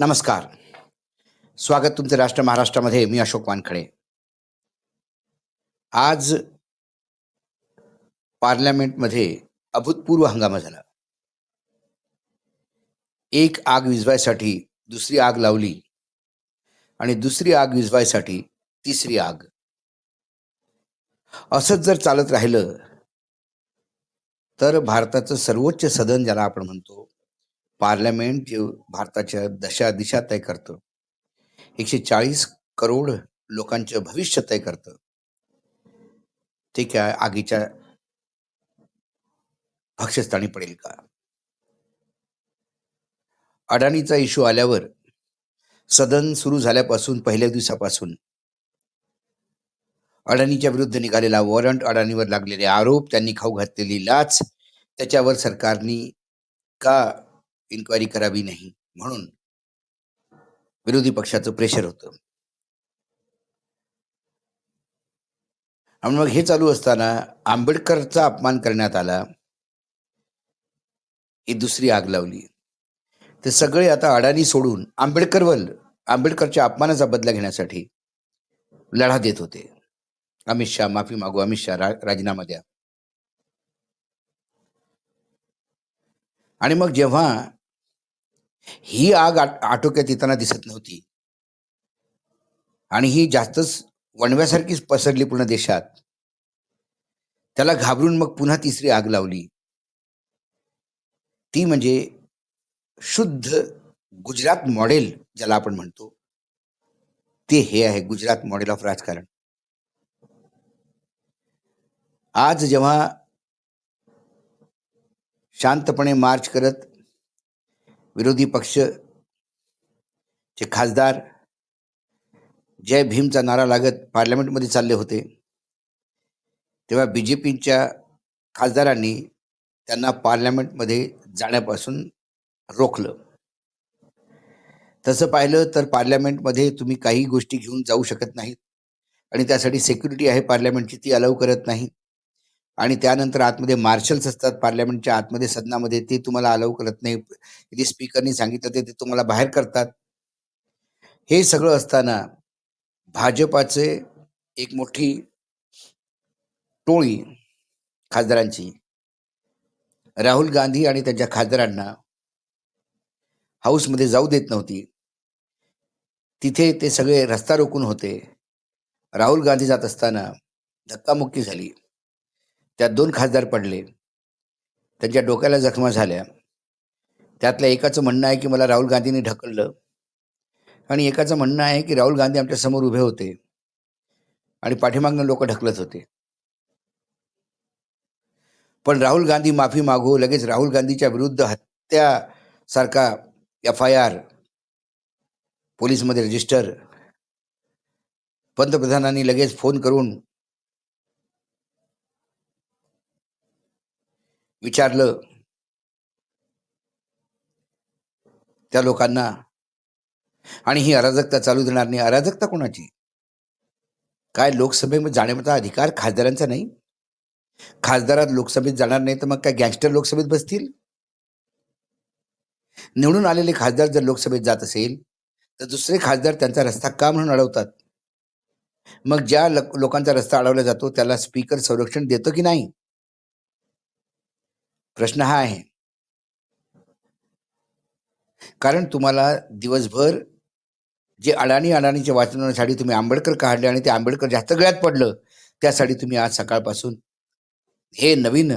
नमस्कार. स्वागत तुमचं राष्ट्र महाराष्ट्रामध्ये मी अशोक वानखडे. आज पार्लमेंटमध्ये अभूतपूर्व हंगामा झाला. एक आग विझवायसाठी दुसरी आग लावली आणि दुसरी आग विझवायसाठी तिसरी आग. असंच जर चालत राहिलं तर भारताचं सर्वोच्च सदन ज्याला आपण म्हणतो पार्लमेंट जे भारताच्या दशा दिशा तय करतं. एकशे चाळीस करोड लोकांचं भविष्य तय करतं. ते काय आगीच्या भक्षस्थानी पडेल का? अडाणीचा इश्यू आल्यावर सदन सुरू झाल्यापासून पहिल्या दिवसापासून अडाणीच्या विरुद्ध निघालेला वॉरंट अडाणीवर लागलेले आरोप त्यांनी खाऊ घातलेली लाच त्याच्यावर सरकारनी का इन्क्वायरी करावी नाही म्हणून विरोधी पक्षाचं प्रेशर होतं. आणि मग हे चालू असताना आंबेडकरचा अपमान करण्यात आला. ही दुसरी आग लावली. ते सगळे आता अडाणी सोडून आंबेडकरवर आंबेडकरच्या अपमानाचा बदला घेण्यासाठी लढा देत होते. अमित शहा माफी मागू अमित शहा रा, राजीनामा द्या. आणि मग जेव्हा ही आग आट- आटोक्यात येताना दिसत नव्हती. आणि ही जास्तच वणव्यासारखीच पसरली पूर्ण देशात. त्याला घाबरून मग पुन्हा तिसरी आग लावली. ती म्हणजे शुद्ध गुजरात मॉडेल ज्याला आपण म्हणतो. ते हे आहे गुजरात मॉडेल ऑफ राजकारण. आज जेव्हा शांतपणे मार्च करत विरोधी पक्ष चे खासदार जय भीमचा नारा लागत पार्लमेंटमध्ये चालले होते. तेव्हा बी जे पीच्या खासदारांनी त्यांना पार्लमेंटमध्ये जाण्यापासून रोखलं. तसं पाहिलं तर पार्लमेंटमध्ये तुम्ही काही गोष्टी घेऊन जाऊ शकत नाहीत. आणि त्यासाठी सेक्युरिटी आहे पार्लमेंटची ती अलाव करत नाही आणि त्यानंतर आतमध्ये मार्शल्स असतात पार्लमेंटच्या आतमध्ये सदनामध्ये ते तुम्हाला अलाव करत नाही. जे स्पीकरनी सांगितलं ते ते तुम्हाला बाहेर करतात. हे सगळं असताना भाजपाचे एक मोठी टोळी खासदारांची राहुल गांधी आणि त्यांच्या खासदारांना हाऊसमध्ये जाऊ देत नव्हती. तिथे ते सगळे रस्ता रोखून होते. राहुल गांधी जात असताना धक्कामुक्की झाली. त्यात दोन खासदार पडले. त्यांच्या डोक्याला जखमा झाल्या. त्यातल्या एकाचं म्हणणं आहे की मला राहुल गांधींनी ढकललं. आणि एकाचं म्हणणं आहे की राहुल गांधी आमच्यासमोर उभे होते. आणि पाठीमागनं लोक ढकलत होते. पण राहुल गांधी माफी मागू लगेच राहुल गांधीच्या विरुद्ध हत्या सारखा एफ आय आर पोलीसमध्ये रजिस्टर. पंतप्रधानांनी लगेच फोन करून विचारलं. त्या लोकांना आणि ही अराजकता चालू देणार नाही. अराजकता कोणाची? काय लोकसभेमध्ये जाण्याचा अधिकार खासदारांचा नाही? खासदारात लोकसभेत जाणार नाही तर मग काय गँगस्टर लोकसभेत बसतील? निवडून आलेले खासदार जर लोकसभेत जात असेल तर दुसरे खासदार त्यांचा रस्ता का म्हणून अडवतात? मग ज्या लोकांचा रस्ता अडवला जातो त्याला स्पीकर संरक्षण देतो की नाही? प्रश्न हा आहे. कारण तुम्हाला दिवसभर जे अडाणी अडाणीच्या वाचवण्यासाठी तुम्ही आंबेडकर काढले आणि ते आंबेडकर जास्त गळ्यात पडलं त्यासाठी तुम्ही आज सकाळपासून हे नवीन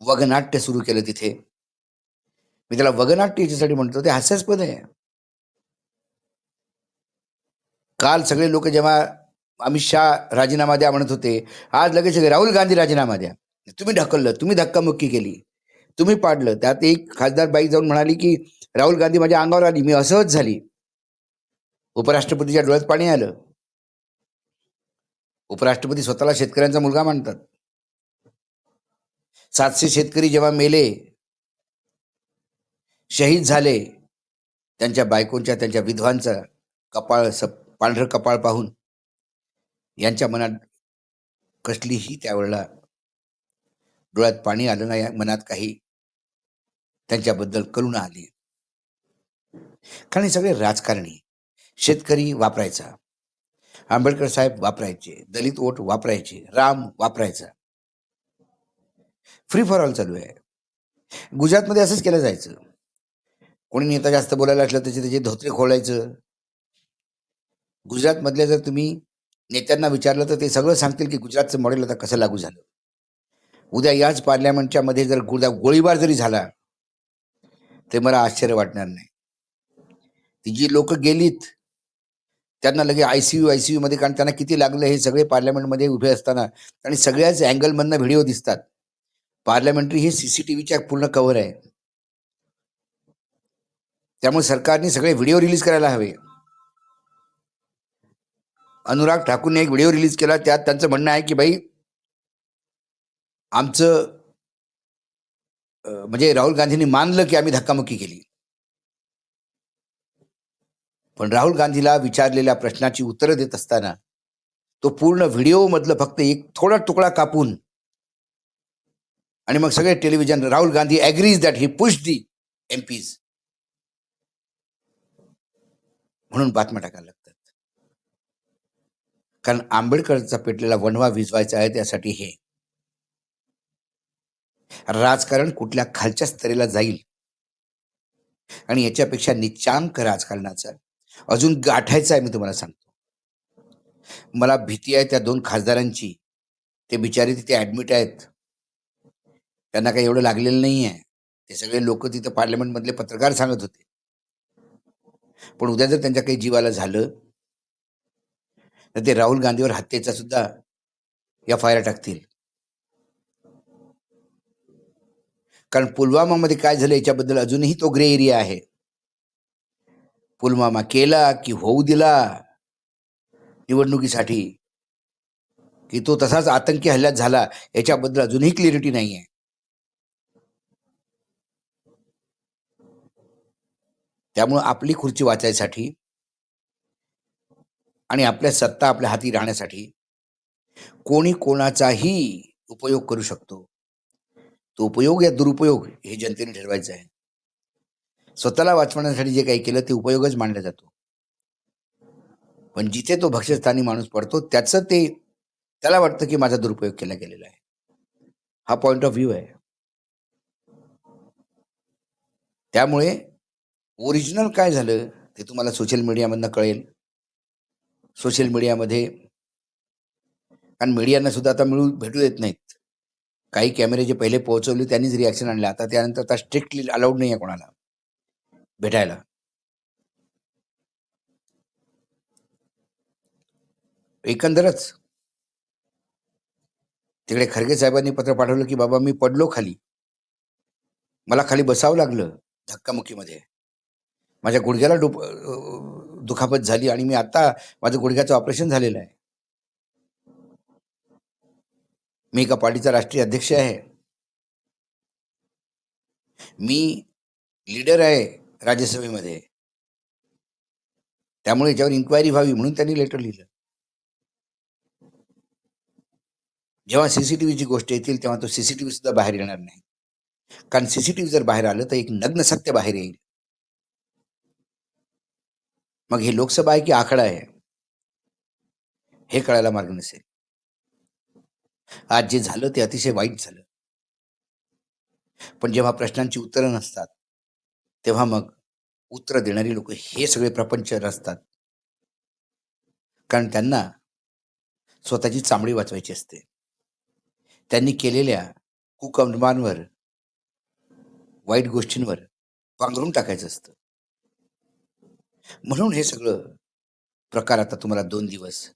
वगनाट्य सुरू केलं तिथे. मी त्याला वगनाट्य याच्यासाठी म्हणतो ते हास्यास्पद आहे. काल सगळे लोक जेव्हा अमित शहा राजीनामा द्या म्हणत होते आज लगेच राहुल गांधी राजीनामा द्या. तुम्ही ढकललं तुम्ही धक्कामुक्की केली. तुम्ही पाडलं. त्यात एक खासदार बाई जाऊन म्हणाली की राहुल गांधी माझ्या अंगावर आली. मी असहज झाली. उपराष्ट्रपतीच्या डोळ्यात पाणी आलं. उपराष्ट्रपती स्वतःला शेतकऱ्यांचा मुलगा मानतात. सातशे शेतकरी जेव्हा मेले शहीद झाले त्यांच्या बायकोंच्या त्यांच्या विधवांचा कपाळ स पांढरं कपाळ पाहून यांच्या मनात कसलीही त्यावेळेला डोळ्यात पाणी आलं नाही मनात काही त्यांच्याबद्दल करुणा आली. कारण हे सगळे राजकारणी शेतकरी वापरायचा. आंबेडकर साहेब वापरायचे दलित वोट वापरायचे राम वापरायचा. फ्री फॉर ऑल चालू आहे. गुजरातमध्ये असंच केलं जायचं. कोणी नेता जास्त बोलायला असलं त्याचे त्याचे धोत्रे खोलायचं. गुजरातमधल्या जर तुम्ही नेत्यांना विचारलं तर ते सगळं सांगतील की गुजरातचं मॉडेल आता कसं लागू झालं. उद्या याच पार्लमेंटच्या मध्ये जर गुदा गोळीबार जरी झाला ते मला आश्चर्य वाटणार नाही. ती जी लोक गेलीत त्यांना लगे आयसीयू आयसीयू मध्ये कारण त्यांना किती लागलं हे सगळे पार्लमेंटमध्ये उभे असताना आणि सगळ्याच अँगलमधनं व्हिडिओ दिसतात. पार्लमेंटरी हे सीसीटीव्हीच्या पूर्ण कव्हर आहे. त्यामुळे सरकारने सगळे व्हिडिओ रिलीज करायला हवे. अनुराग ठाकूरने एक व्हिडिओ रिलीज केला त्यात त्यांचं म्हणणं आहे की भाई आमचं म्हणजे राहुल गांधींनी मानलं की आम्ही धक्कामुक्की केली. पण राहुल गांधीला विचारलेल्या प्रश्नाची उत्तरं देत असताना तो पूर्ण व्हिडिओ मधलं फक्त एक थोडा तुकडा कापून आणि मग सगळे television Rahul Gandhi agrees that he push the MPs म्हणून बातम्या टाकायला लागतात. कारण आंबेडकरचा पेटलेला वणवा विजवायचा आहे त्यासाठी हे. राजकारण कुठल्या खालच्या स्तरेला जाईल? आणि याच्यापेक्षा निचांक राजकारणाचा अजून गाठायचा आहे मी तुम्हाला सांगतो. मला भीती आहे त्या दोन खासदारांची. ते बिचारे तिथे ऍडमिट आहेत. त्यांना काही एवढं लागलेलं नाही आहे ते सगळे लोक तिथं पार्लमेंट मधले पत्रकार सांगत होते. पण उद्या जर त्यांच्या काही जीवाला झालं तर ते राहुल गांधीवर हत्येचा सुद्धा एफ आय आर टाकतील. कारण पुलवामामध्ये काय झालं याच्याबद्दल अजूनही तो ग्रे एरिया आहे. पुलवामा केला की होऊ दिला निवडणुकीसाठी. की तो तसाच आतंकी हल्ल्यात झाला याच्याबद्दल अजूनही क्लिअरिटी नाही आहे त्यामुळं आपली खुर्ची वाचायसाठी आणि आपल्या सत्ता आपल्या हाती राहण्यासाठी कोणी कोणाचाही उपयोग करू शकतो. तो उपयोग या दुरुपयोग हे जनतेने ठरवायचं आहे. स्वतःला वाचवण्यासाठी जे काही केलं ते उपयोगच मानला जातो. पण जिथे तो भक्ष्यस्थानी माणूस पडतो त्याचं ते त्याला वाटतं की माझा दुरुपयोग केला गेलेला आहे. हा पॉइंट ऑफ व्ह्यू आहे. त्यामुळे ओरिजिनल काय झालं ते तुम्हाला सोशल मीडियामधनं कळेल. सोशल मीडियामध्ये कारण मीडियांना सुद्धा आता मिळू भेटू देत नाहीत. काही कॅमेरे जे पहिले पोहोचवले त्यांनीच रिॲक्शन आणलं. आता त्यानंतर आता स्ट्रिक्टली अलाउड नाही आहे कोणाला भेटायला. एकंदरच तिकडे खरगे साहेबांनी पत्र पाठवलं की बाबा मी पडलो खाली. मला खाली बसावं लागलं धक्कामुक्कीमध्ये. माझ्या गुडघ्याला डुप दुखापत झाली आणि मी आता माझं गुडघ्याचं ऑपरेशन झालेलं आहे. मी एका पार्टीचा राष्ट्रीय अध्यक्ष आहे. मी लीडर आहे राज्यसभेमध्ये. त्यामुळे याच्यावर इन्क्वायरी व्हावी म्हणून त्यांनी लेटर लिहिलं. जेव्हा सीसीटीव्हीची गोष्ट येतील तेव्हा तो सीसीटीव्ही सुद्धा बाहेर येणार नाही. कारण सीसीटीव्ही जर बाहेर आलं तर एक नग्न सत्य बाहेर येईल. मग हे लोकसभा आहे की आखडा आहे? हे कळायला मार्ग नसेल. आज जे झालं ते अतिशय वाईट झालं. पण जेव्हा प्रश्नांची उत्तरं नसतात तेव्हा मग उत्तर देणारी लोक हे सगळे प्रपंच असतात कारण त्यांना स्वतःची चांबडी वाचवायची असते. त्यांनी केलेल्या कुकर्मांवर वाईट गोष्टींवर पांघरून टाकायचं असतं. म्हणून हे सगळं प्रकार आता तुम्हाला दोन दिवस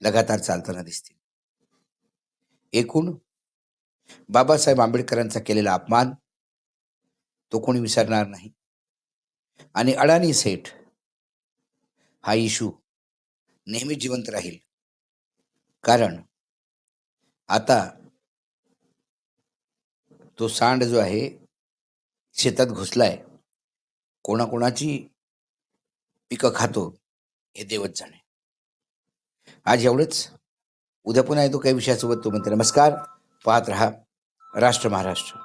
लगातार चालताना दिसतील. एकूण बाबासाहेब आंबेडकरांचा केलेला अपमान तो कोणी विसरणार नाही. आणि अडाणी सेठ हा इशू नेहमी जिवंत राहील. कारण आता तो सांड जो आहे शेतात घुसलाय कोणाकोणाची पिकं खातो हे देवच जाणे. आज एवढंच उद्या पुन्हा येतो काही विषयासोबत तो नमस्कार पाहत रहा राष्ट्र महाराष्ट्र.